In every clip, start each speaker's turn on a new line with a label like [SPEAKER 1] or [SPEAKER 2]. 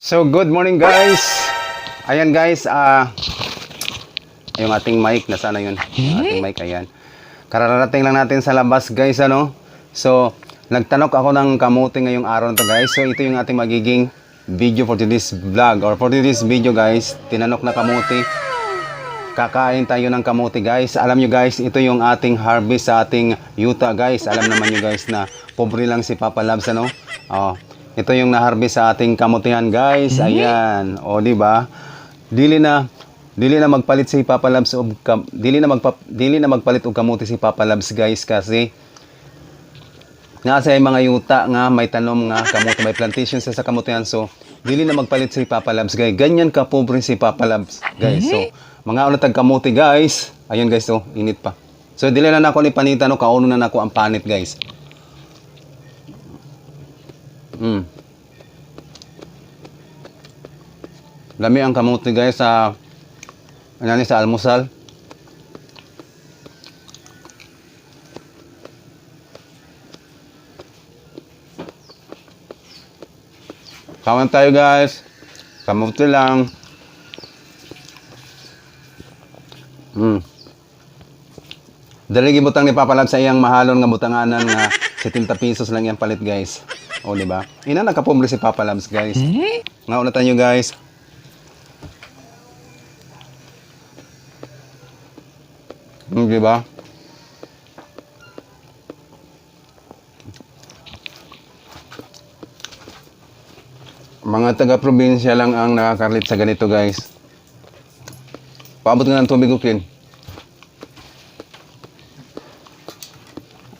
[SPEAKER 1] So, good morning guys! Ayan guys, ah yung ating mic, na yun? Yung ating mic, ayan. Kararating lang natin sa labas guys, ano? So, nagtanok ako ng kamuti ngayong araw na to guys. So, ito yung ating magiging video for today's vlog or for today's video guys. Tinanok na kamuti. Kakain tayo ng kamuti guys. Alam nyo guys, ito yung ating harvest sa ating yuta guys. Alam naman nyo guys na pobre lang si Papa Labs ano. Oh, ito yung na-harvest sa ating kamutihan guys. Ayan. O di ba? Dili na dili na magpalit si Papa Labs og kam, dili na magpa, dili na magpalit og kamuti si Papa Labs guys kasi nga sa mga yuta nga may tanom nga kamuti may plantation sa sa kamutihan. So dili na magpalit si Papa Labs guys. Ganyan ka pobre si Papa Labs guys. So mga una tag kamuti guys. Ayun guys so init pa. So dili na nako ni panita no? Kauno na nako ang panit guys mm Lami ang kamuti guys sa ano ni sa almusal Kawan tayo guys. Kamuti lang. Hmm. Dali gibutang ni Papa sa iyang mahalon nga butanganan nga 70 pesos lang yung palit guys. O di ba? Ina nakapobre si Papa Labs guys. Nga unatan nyo guys. Hmm, di ba? Mga taga-probinsya lang ang nakakarlit sa ganito, guys. Paabot nga ng tubig, Ukin.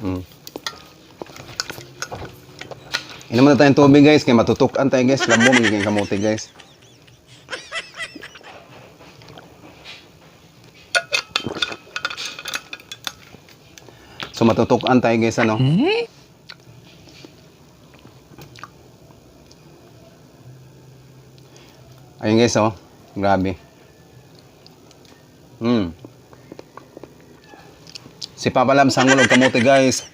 [SPEAKER 1] Mm. Inom na tayong tubig, guys, kaya matutukan tayo, guys. Labo, magiging kamuti, guys. So, matutukan tayo, guys, ano? Ayun guys, oh. Grabe. Hmm. Si Papa Lam, sangol og kamote guys.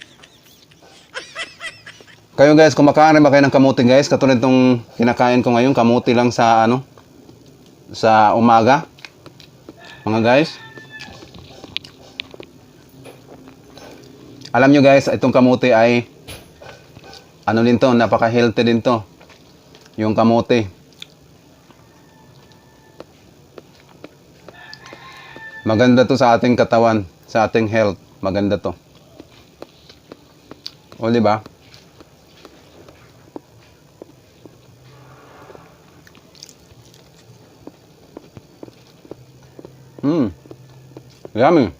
[SPEAKER 1] Kayo guys, kumakain ba kayo ng kamote guys? Katulad itong kinakain ko ngayon, kamote lang sa ano? Sa umaga. Mga guys. Alam nyo guys, itong kamote ay ano din to, napaka-healthy din to. Yung kamote. Maganda to sa ating katawan, sa ating health. Maganda to. O, di ba? Hmm. Yummy.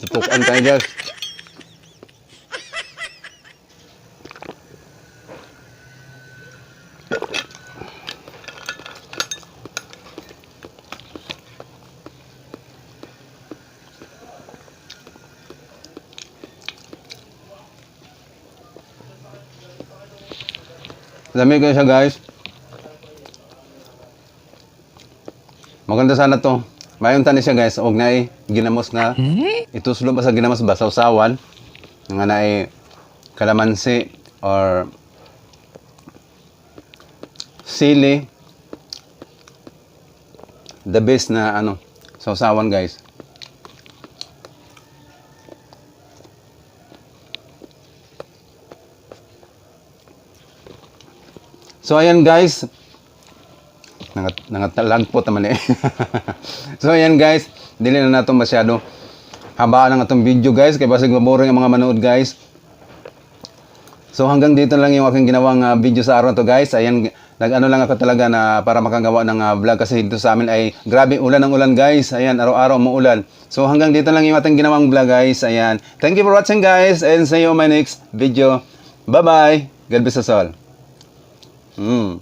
[SPEAKER 1] Tutukan tayo guys. Dami ko siya guys. Maganda sana to. Mayon tani siya guys. Og na ginamos nga. Ituslo ba sa ginamos ba sa usawan. Nga na kalamansi or sili. The best na ano sa usawan guys. So ayan guys. Nangat nangatlag po taman eh. so ayan guys, dili na nato masyado. Habaan ang atong video guys kay basig maboring ang mga manood guys. So hanggang dito lang yung aking ginawang ah, video sa araw to guys. Ayan nag-ano lang ako talaga na para makagawa ng ah, vlog kasi dito sa amin ay grabe ulan ng ulan guys. Ayan araw-araw umuulan. So hanggang dito lang yung ating ginawang vlog guys. Ayan. Thank you for watching guys and see you on my next video. Bye-bye. God bless us all. Mm.